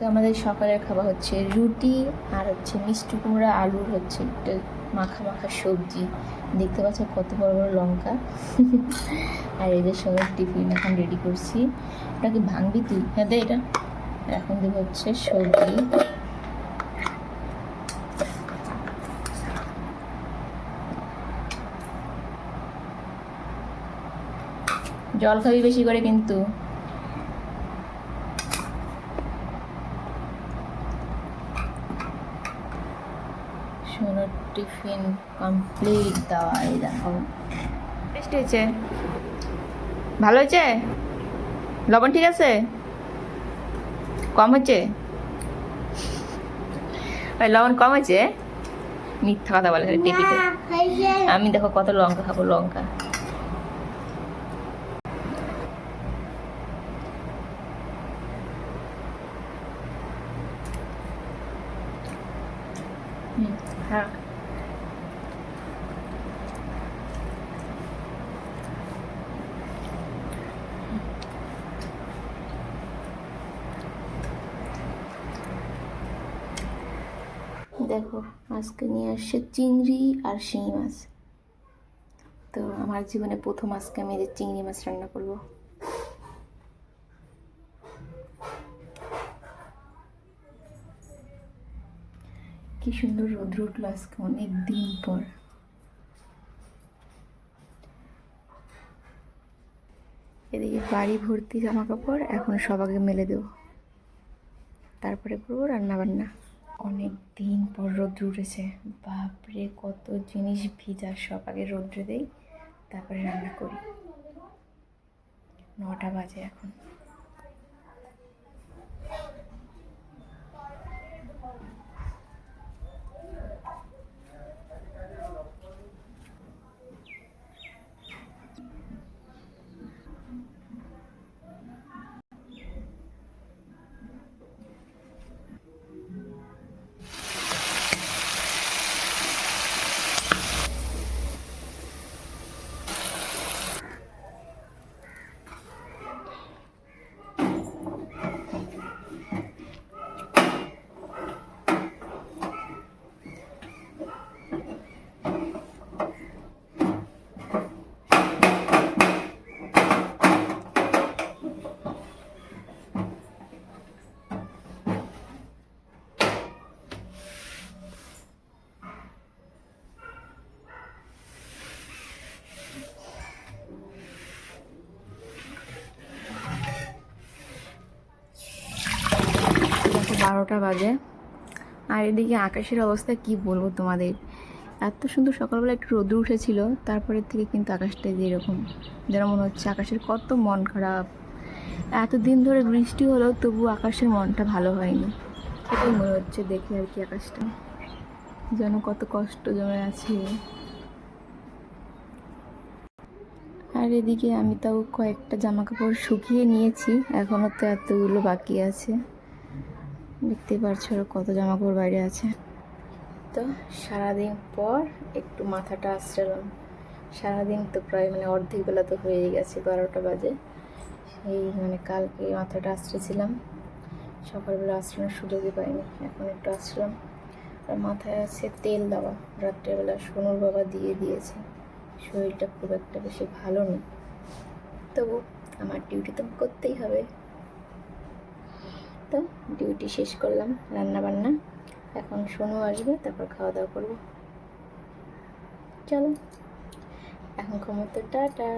তো আমাদের সকালের খাবার হচ্ছে রুটি আর হচ্ছে মিষ্টি কুমড়া, আলুর হচ্ছে একটা মাখা মাখা সবজি। দেখতে পাচ্ছ কত বড় বড় লঙ্কা। আর এদের সবাই টিফিন এখন রেডি করছি। এটা কি ভাঙবি তুই? হ্যাঁ দে এটা। এখন দেবো হচ্ছে সবজি। জল খাবি বেশি করে কিন্তু। সোনার টিফিন কমপ্লিট দেওয়া এই দেখো। টেস্ট হয়েছে। ভালো হয়েছে? লবণ ঠিক আছে? কম হচ্ছে ওই লবণ কম হয়েছে? মিথ্যা কথা বলে টিভিতে আমি দেখো কত লঙ্কা খাব লঙ্কা। হ্যাঁ। দেখো, আজকে নিয়ে আসছে চিংড়ি আর শিঙি মাছ। তো আমার জীবনে প্রথম আজকে আমি যে চিংড়ি মাছ রান্না করব। কি সুন্দর রৌদ্র উঠল আজকে অনেক দিন পর। এদিকে বাড়ি ভর্তি জামা কাপড় এখন সব আগে মেলে দেবো। তারপরে করব রান্না বান্না অনেক দিন পর রোদ্র উঠেছে। বাপরে, কত জিনিস ভিজা। সব আগে রৌদ্রে দেই, তারপরে রান্না করি। নটা বাজে এখন। বারোটা বাজে। আর এদিকে আকাশের অবস্থা কি বলব তোমাদের? এত সুন্দর সকালবেলা একটু রোদ্র উঠেছিল, তারপরের থেকে কিন্তু আকাশটা যে এরকম যেন মনে হচ্ছে। আকাশের কত মন খারাপ। এতদিন ধরে বৃষ্টি হলো তবু আকাশের মনটা ভালো হয়নি। এটাই মনে হচ্ছে দেখে আর কি আকাশটা। যেন কত কষ্ট জমে আছে। আর এদিকে আমি তাও কয়েকটা জামা কাপড় শুকিয়ে নিয়েছি এখনও তো এতগুলো বাকি আছে। দেখতে পারছ কত জামা কাপড় বাইরে আছে। তো সারাদিন পর একটু মাথাটা আশ্রালাম সারাদিন তো প্রায় মানে অর্ধেক বেলা তো হয়ে গেছে, বারোটা বাজে। সেই মানে কালকে মাথাটা আশ্রেছিলাম। সকালবেলা আশ্রানোর সুযোগই পাইনি, এখন একটু আশ্রম আর মাথায় আছে তেল দেওয়া। রাত্রেবেলা সোনুর বাবা দিয়ে দিয়েছে। শরীরটা খুব একটা বেশি ভালো নেই। তবু আমার ডিউটি তো করতেই হবে। তো ডিউটি শেষ করলাম রান্না বান্না এখন সোনু আসবে, তারপর খাওয়া দাওয়া করব। চলো, এখন ক্ষমতা টাটা।